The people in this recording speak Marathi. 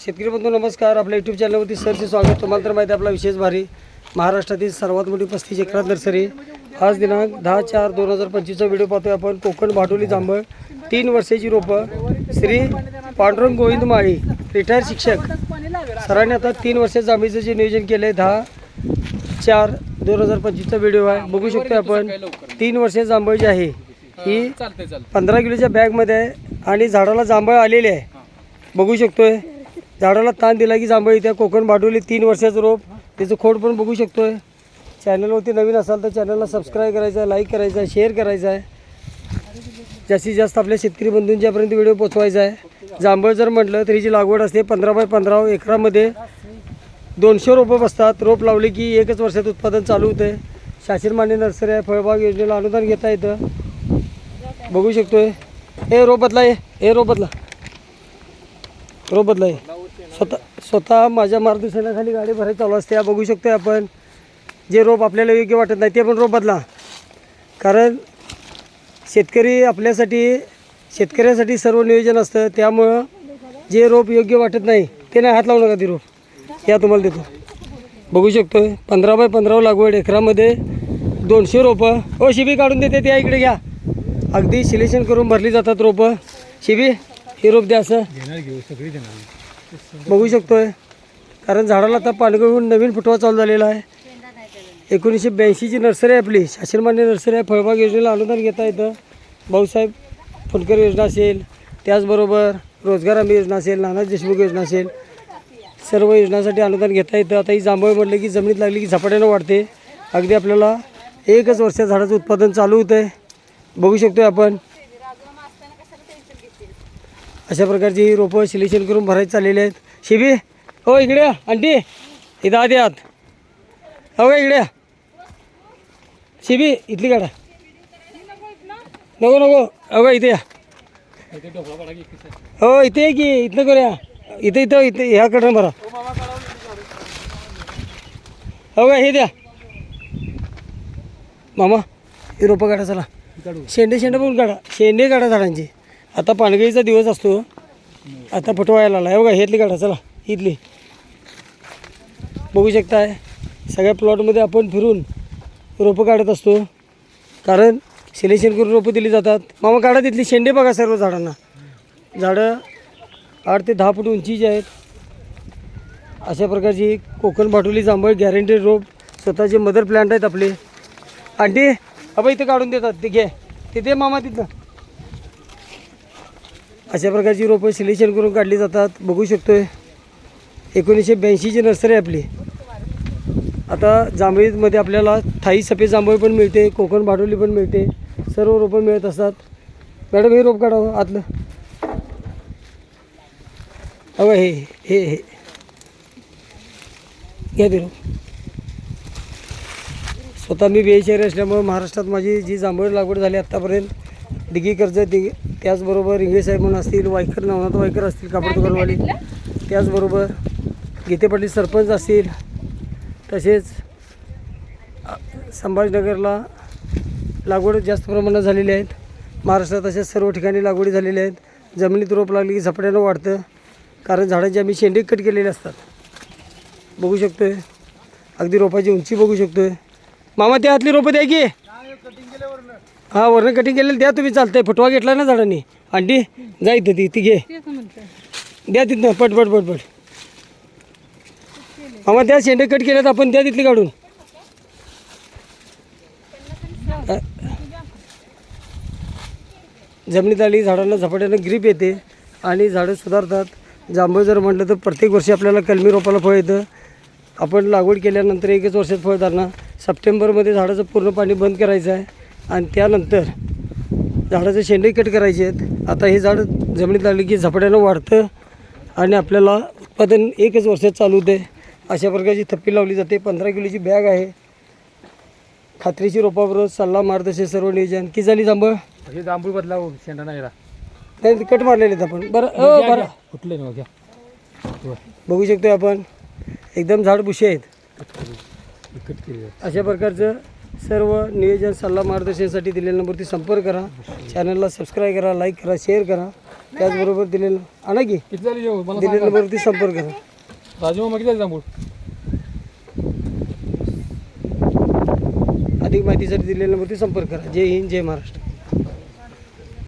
शेतकरी बंधू नमस्कार. आपल्या यूट्यूब चॅनलवरती सरचे स्वागत. तुम्हाला तर माहिती आहे आपला विशेष भारी महाराष्ट्रातील सर्वात मोठी पस्तीस एकरात नर्सरी. आज दिनांक दहा चार दोन हजार पंचवीसचा व्हिडिओ पाहतोय आपण. कोकण भाटोली जांभळ. तीन वर्षाची रोपं. श्री पांडुरंग गोविंद माळी रिटायर शिक्षक. सरांनी आता तीन वर्षात जांभळीचं जे नियोजन केलं आहे दहा चार दोन हजार पंचवीसचा व्हिडिओ आहे. बघू शकतो आपण. तीन वर्षे जांभळ जी आहे ही पंधरा किलोच्या बॅगमध्ये आहे आणि झाडाला जांभळ आलेले आहे. बघू शकतोय. झाडाला ताण दिला की जांभळ इथे कोकण बाडवली तीन वर्षाचं रोप. त्याचं खोड पण बघू शकतो आहे चॅनलवरती नवीन असाल तर चॅनलला सबस्क्राईब करायचं आहे लाईक करायचं आहे शेअर करायचं आहे. जास्तीत जास्त आपल्या शेतकरी बंधूंच्यापर्यंत व्हिडिओ पोचवायचा आहे. जांभळ जर म्हटलं तर हिची लागवड असते पंधरा बाय पंधरा एकरामध्ये. दोनशे रोपं बसतात. रोप लावले की एकच वर्षात उत्पादन चालू होतं शासन मान्य नर्सरी आहे फळबाग योजनेला अनुदान घेता येतं. बघू शकतोय. हे रोप बदला हे रोप बदला. रोप बदला आहे स्वतः स्वतः माझ्या मार्गदर्शनाखाली गाडी भरायला चालू असते. बघू शकतो आपण. जे रोप आपल्याला योग्य वाटत नाही ते पण रोप बदला. कारण शेतकरी आपल्यासाठी शेतकऱ्यासाठी सर्व नियोजन असतं. त्यामुळं जे रोप योग्य वाटत नाही ते नाही हात लावू नका ते रोप. या तुम्हाला देतो. बघू शकतो पंधरा बाय पंधरा लागवड एकरामध्ये दोनशे रोपं. ओ शिबी काढून देते त्या इकडे घ्या. अगदी सिलेक्शन करून भरली जातात रोपं. शिबी हे रोप द्या असं. बघू शकतोय. कारण झाडाला आता पानगळून नवीन फुटवा चालू झालेला आहे. एकोणीसशे ब्याऐंशीची नर्सरी आहे आपली. शासनमान्य नर्सरी आहे. फळबाग योजनेला अनुदान घेता येतं. भाऊसाहेब फुलकर योजना असेल त्याचबरोबर रोजगार हमी योजना असेल नाना देशमुख योजना असेल सर्व योजनांसाठी अनुदान घेता येतं. आता ही जांभळ म्हटलं की जमिनीत लागली की झपाट्यानं वाढते. अगदी आपल्याला एकच वर्षात झाडाचं उत्पादन चालू होतं आहे बघू शकतो आपण. अशा प्रकारची ही रोपं सिलेक्शन करून भरायची चाललेली आहेत. शिबी हो इकडे आंटी. इथं आधी आत. हो का इकडे शिबी इथली काढा नको नको. हो का इथे या. हो इथे ये की इथनं करूया. इथं इथं इथं ह्याकडनं भरा. हो का हे द्या. मामा हे रोपं काढा चला. शेंडे शेंडे पण काढा. शेंडे काढा झाडांची. आता पानगळीचा दिवस असतो. आता फुटवायला आला हो का हेतली काढा चला इथली. बघू शकताय सगळ्या प्लॉटमध्ये आपण फिरून रोपं काढत असतो. कारण सिलेक्शन करून रोपं दिली जातात. मामा काढा तिथली शेंडे बघा सर्व झाडांना. झाडं आठ ते दहा फूट उंचीची आहेत. अशा प्रकारची कोकण भाटोली जांभळ गॅरंटेड रोप स्वतःचे मदर प्लांट आहेत आपले. आंटी अबा इथं काढून देतात. ते घे. तिथे मामा तिथं. अशा प्रकारची रोपं सिलेक्शन करून काढली जातात. बघू शकतो आहे एकोणीसशे ब्याऐंशीची नर्सरी आहे आपली. आता जांभळीमध्ये आपल्याला थाई सफेद जांभळी पण मिळते कोकण भाडोली पण मिळते. सर्व रोपं मिळत असतात. मॅडम हे रोप काढावं हो, आतलं. अगं हे हे हे. घ्या ते रोप. स्वतः मी बेचारी असल्यामुळं महाराष्ट्रात माझी जी जांभळी लागवड झाली आत्तापर्यंत दिघी कर्ज दिघी त्याचबरोबर इंग्लिश साहेब म्हणून असतील वायकर नवनाथ वायकर असतील कापड दुकानवाले. त्याचबरोबर गीते पाटील सरपंच असतील तसेच संभाजीनगरला लागवड जास्त प्रमाणात झालेली आहेत. महाराष्ट्रात अशा सर्व ठिकाणी लागवडी झालेल्या आहेत. जमिनीत रोप लागली की झपाट्यानं वाढतं. कारण झाडांची आम्ही शेंडे कट केलेले असतात. बघू शकतोय. अगदी रोपाची उंची बघू शकतोय. मामा त्या हातली रोपं द्या की. हा वरण कटिंग केलेलं द्या तुम्ही चालतंय. फुटवा घेतला ना झाडांनी. आंटी जा इथं ती ती घे. द्या तिथनं पट पट पट पट. मामा त्या शेंडे कट केल्यात आपण द्या तिथली काढून. जमिनीत आली झाडांना झपाट्यानं ग्रीप येते आणि झाडं सुधारतात. जांभळ जर म्हटलं तर प्रत्येक वर्षी आपल्याला कलमी रोपाला फळ येतं. आपण लागवड केल्यानंतर एकच वर्षात फळ धरणार सप्टेंबरमध्ये झाडाचं पूर्ण पाणी बंद करायचं आहे. आणि त्यानंतर झाडाचे शेंडे कट करायचे आहेत. आता हे झाड जमिनीत लागले की झपाट्यानं वाढतं आणि आपल्याला उत्पादन एकच वर्षात चालू होते. अशा प्रकारची थप्पी लावली जाते. पंधरा किलोची बॅग आहे. खात्रीची रोपाबरोबर सल्ला मार्गदर्शन सर्व नियोजन. की झाली जांभळ. हे जांभूळ बदला हो, शेंडा नाही. नाही कट मारलेले आहेत आपण. बरं अ, बरं. घ्या वर. बघू शकतो आपण. एकदम झाड बुशी आहेत. अशा प्रकारचं सर्व नियोजन सल्ला मार्गदर्शनासाठी दिलेल्या नंबरवरती संपर्क करा. चॅनलला सबस्क्राईब करा लाईक करा शेअर करा. त्याचबरोबर दिलेलं आणा की? किती झाली जेवण? मला दिलेल्या सांगा. नंबरवरती संपर्क करा. राजू मामा किती झाली जांभूळ अधिक माहितीसाठी दिलेल्या नंबरवरती संपर्क करा. जय हिंद जय महाराष्ट्र.